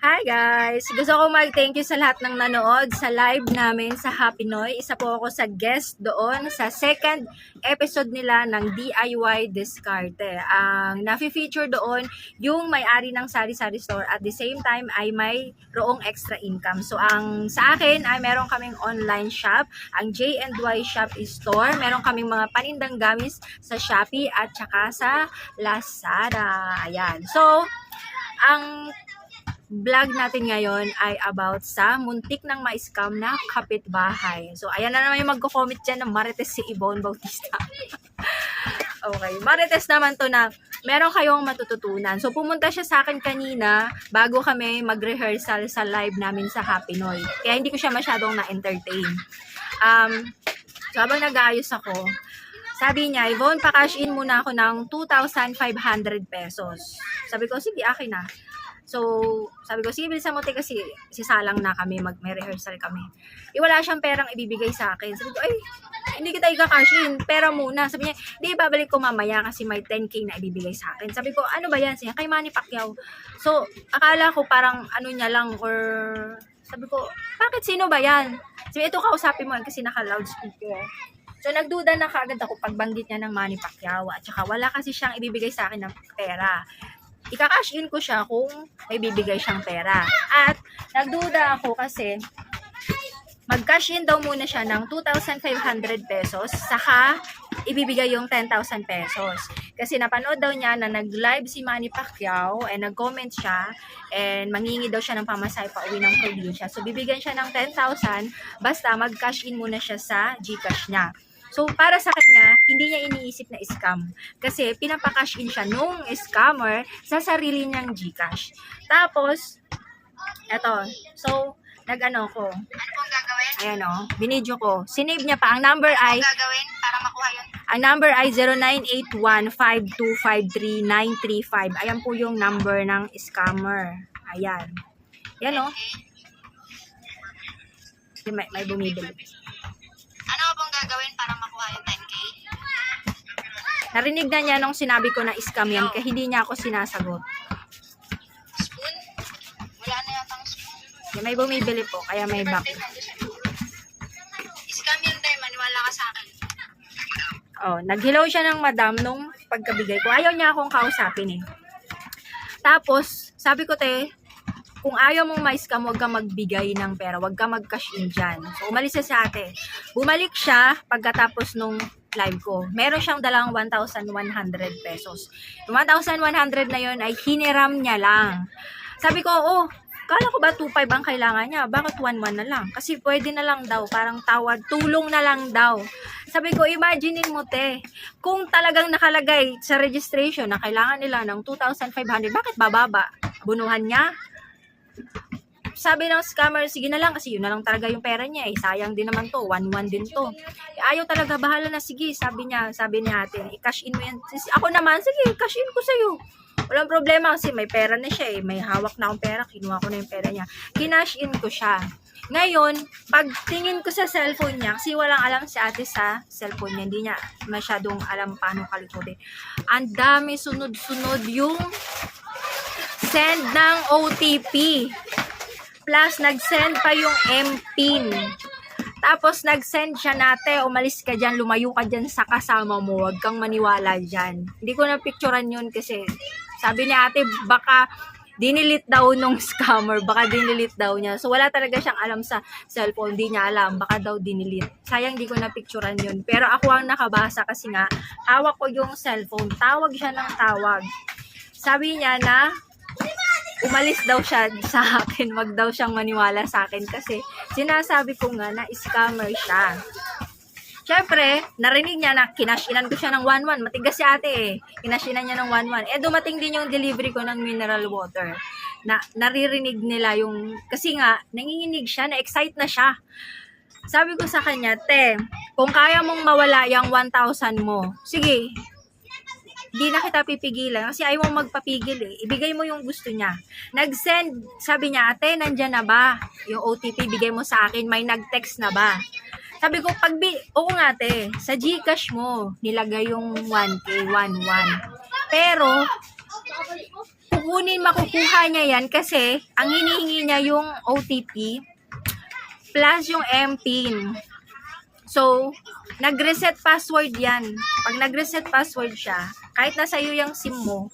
Hi guys! Gusto ko mag-thank you sa lahat ng nanood sa live namin sa Happy Noy. Isa po ako sa guest doon sa second episode nila ng DIY Discarte. Ang nafe-feature doon yung may-ari ng sari-sari store at the same time ay may roong extra income. So ang sa akin ay meron kaming online shop, ang J&Y Shop Store. Meron kaming mga panindang gamis sa Shopee at saka sa Lazada. Ayan. So, ang vlog natin ngayon ay about sa muntik ng ma-scam na kapitbahay. So, ayan na naman yung magko-comment dyan ng Marites si Ibon Bautista. okay, Marites naman to na meron kayong matututunan. So, pumunta siya sa akin kanina bago kami mag-rehearsal sa live namin sa Happy Noy. Kaya hindi ko siya masyadong na-entertain. Um, so, habang nag-aayos ako, sabi niya, Yvonne, pa-cash in muna ako ng 2,500 pesos. Sabi ko, sige, akin na. So, sabi ko, sige, bilisan mo te kasi sisalang na kami, mag may rehearsal kami. Eh, wala siyang perang ibibigay sa akin. Sabi ko, ay, hindi kita i-cash in, pera muna. Sabi niya, hindi, babalik ko mamaya kasi may 10k na ibibigay sa akin. Sabi ko, ano ba yan? Siya, kay Manny Pacquiao. So, akala ko parang ano niya lang or sabi ko, bakit sino ba yan? Sabi, ito kausapin mo kasi naka-loudspeaker. So, nagduda na kaagad ako pagbanggit niya ng Manny Pacquiao. At saka wala kasi siyang ibibigay sa akin ng pera. Ika-cash in ko siya kung may bibigay siyang pera. At nagduda ako kasi mag-cash in daw muna siya ng 2,500 pesos saka ibibigay yung 10,000 pesos. Kasi napanood daw niya na nag-live si Manny Pacquiao and nag-comment siya and mangingi daw siya ng pamasahe pa uwi ng probinsya. So bibigyan siya ng 10,000 basta mag-cash in muna siya sa GCash niya. So, para sa kanya, hindi niya iniisip na scam. Kasi, pinapakash in siya nung scammer sa sarili niyang Gcash. Tapos, eto. So, nag-ano ko. Ano pong gagawin? Ayan o. Binidyo ko. Sinave niya pa. Ang number ay, Ano gagawin para makuha yun? ang number ay 0981-5253-935. Ayan po yung number ng scammer. Ayan. Yan o. May, may bumibili. Ano pong gagawin para makuha yung 10K? Narinig na niya nung sinabi ko na scam yan, kaya hindi niya ako sinasagot. Spoon? Wala na yatang spoon. May bumibili po, kaya may back. Scam yan tayo, maniwala ka sa akin. Oh, nag-hello siya ng madam nung pagkabigay ko. Ayaw niya akong kausapin eh. Tapos, sabi ko te, kung ayaw mong ma-scam, huwag ka magbigay ng pera. Huwag ka mag-cash in dyan. So, umalis siya sa ate. Bumalik siya pagkatapos nung live ko. Meron siyang dalang 1,100 pesos. Yung 1,100 na yon ay hiniram niya lang. Sabi ko, oh, kala ko ba 2,500 ang kailangan niya? Bakit 1,100 na lang? Kasi pwede na lang daw. Parang tawad, tulong na lang daw. Sabi ko, imaginein mo te, kung talagang nakalagay sa registration na kailangan nila ng 2,500, bakit bababa? Bunuhan niya? Sabi ng scammer, sige na lang kasi yun na lang talaga yung pera niya eh. Sayang din naman to, 1-1 din to. Ayaw talaga, bahala na, sige, sabi niya, sabi ni ate, i-cash in mo yan. Ako naman, sige, cash in ko sa'yo. Walang problema kasi may pera na siya eh. May hawak na akong pera, kinuha ko na yung pera niya. Kinash in ko siya. Ngayon, pag tingin ko sa cellphone niya, kasi walang alam si ate sa cellphone niya, hindi niya masyadong alam paano kalikutin. Ang dami sunod-sunod yung send ng OTP. Plus, nag-send pa yung MPIN. Tapos, nag-send siya nate, umalis ka dyan, lumayo ka dyan sa kasama mo, huwag kang maniwala dyan. Hindi ko na picturean yun kasi sabi ni ate, baka dinilit daw nung scammer, baka dinilit daw niya. So, wala talaga siyang alam sa cellphone, di niya alam, baka daw dinilit. Sayang di ko na picturean yun. Pero ako ang nakabasa kasi nga, hawak ko yung cellphone, tawag siya ng tawag. Sabi niya na, umalis daw siya sa akin, wag daw siyang maniwala sa akin kasi sinasabi ko nga na scammer siya. Siyempre, narinig niya na kinashinan ko siya ng 1-1. Matigas si ate eh. Kinashinan niya ng 1-1. Eh, dumating din yung delivery ko ng mineral water. Na, naririnig nila yung, kasi nga, nanginginig siya, na-excite na siya. Sabi ko sa kanya, te, kung kaya mong mawala yung 1,000 mo, sige, di na kita pipigilan kasi ayaw mo magpapigil eh. Ibigay mo yung gusto niya. Nag-send, sabi niya, ate, nandyan na ba? Yung OTP, bigay mo sa akin, may nag-text na ba? Sabi ko, pag, bi- oo nga ate, sa Gcash mo, nilagay yung 1K, 1-1. Pero, kukunin, makukuha niya yan kasi ang hinihingi niya yung OTP plus yung MPIN. So, nag-reset password yan. Pag nag-reset password siya, kahit nasa iyo yung SIM mo,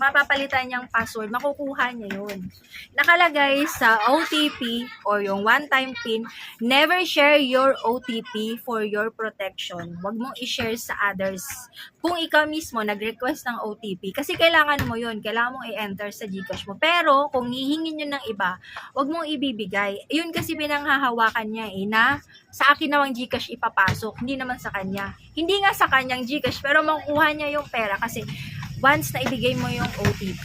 mapapalitan niyang password, makukuha niya yun. Nakalagay sa OTP or yung one-time PIN, never share your OTP for your protection. Huwag mong i-share sa others. Kung ikaw mismo nag-request ng OTP, kasi kailangan mo yun, kailangan mong i-enter sa Gcash mo. Pero, kung hihingin yun ng iba, huwag mong ibibigay. Yun kasi pinanghahawakan niya eh, na sa akin namang Gcash ipapasok, hindi naman sa kanya. Hindi nga sa kanyang Gcash, pero makukuha niya yung pera kasi once na ibigay mo yung OTP.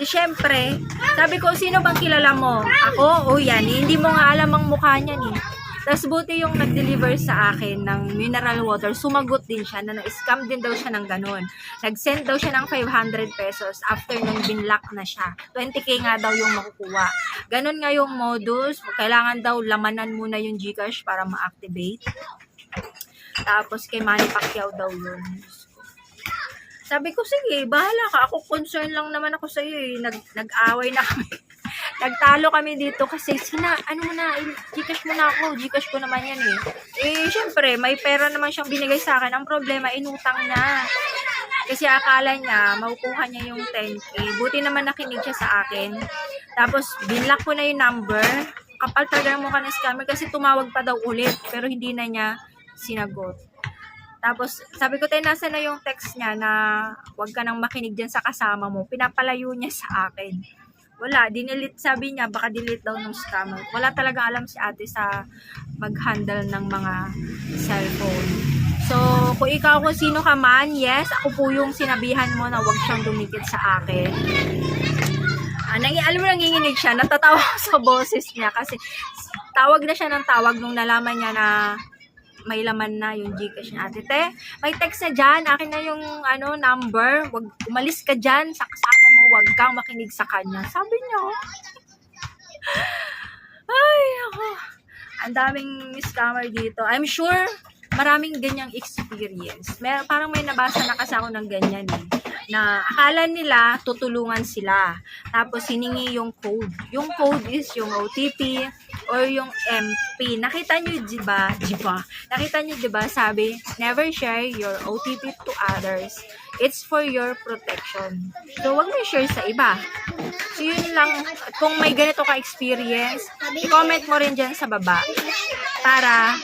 Di syempre, sabi ko, sino bang kilala mo? Ako? O yan, eh, hindi mo nga alam ang mukha niya ni. Tapos buti yung nag-deliver sa akin ng mineral water, sumagot din siya na na-scam din daw siya ng ganun. Nag-send daw siya ng 500 pesos after nung binlock na siya. 20k nga daw yung makukuha. Ganun nga yung modus. Kailangan daw lamanan muna yung Gcash para ma-activate. Tapos kay Manny Pacquiao daw yun. Sabi ko, sige, bahala ka. Ako, concern lang naman ako sa iyo eh. Nag, nag-away na kami. Nagtalo kami dito kasi sina, ano mo na, Gcash mo na ako. Gcash ko naman yan eh. Eh, syempre, may pera naman siyang binigay sa akin. Ang problema, inutang niya. Kasi akala niya, makukuha niya yung 10k. Buti naman nakinig siya sa akin. Tapos, binlock ko na yung number. Kapal talaga ng mukha ng scammer kasi tumawag pa daw ulit. Pero hindi na niya sinagot. Tapos, sabi ko, tayo, nasa na yung text niya na huwag ka nang makinig dyan sa kasama mo. Pinapalayo niya sa akin. Wala, dinilit, sabi niya, baka delete daw ng scammer. Wala talaga alam si ate sa mag-handle ng mga cellphone. So, kung ikaw kung sino ka man, yes, ako po yung sinabihan mo na huwag siyang dumikit sa akin. Ah, nangi, alam mo, nanginginig siya. Natatawa sa boses niya kasi tawag na siya ng tawag nung nalaman niya na may laman na yung Gcash. Ate, te, may text na dyan. Akin na yung ano, number. Wag, umalis ka dyan sa kasama mo. Huwag kang makinig sa kanya. Sabi niya. oh. Ay, ako. Ang daming scammer dito. I'm sure maraming ganyang experience. Mer parang may nabasa na kasi ako ng ganyan eh. Na akala nila tutulungan sila. Tapos hiningi yung code. Yung code is yung OTP or yung MP. Nakita nyo, di ba? Di ba? Nakita nyo, di ba? Sabi, never share your OTP to others. It's for your protection. So, wag mo i-share sa iba. So, yun lang. Kung may ganito ka-experience, i-comment mo rin dyan sa baba para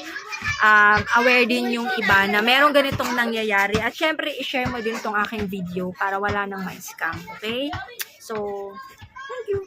um, aware din yung iba na merong ganitong nangyayari. At syempre, i-share mo din tong aking video para wala nang ma-scam. Okay? So, thank you.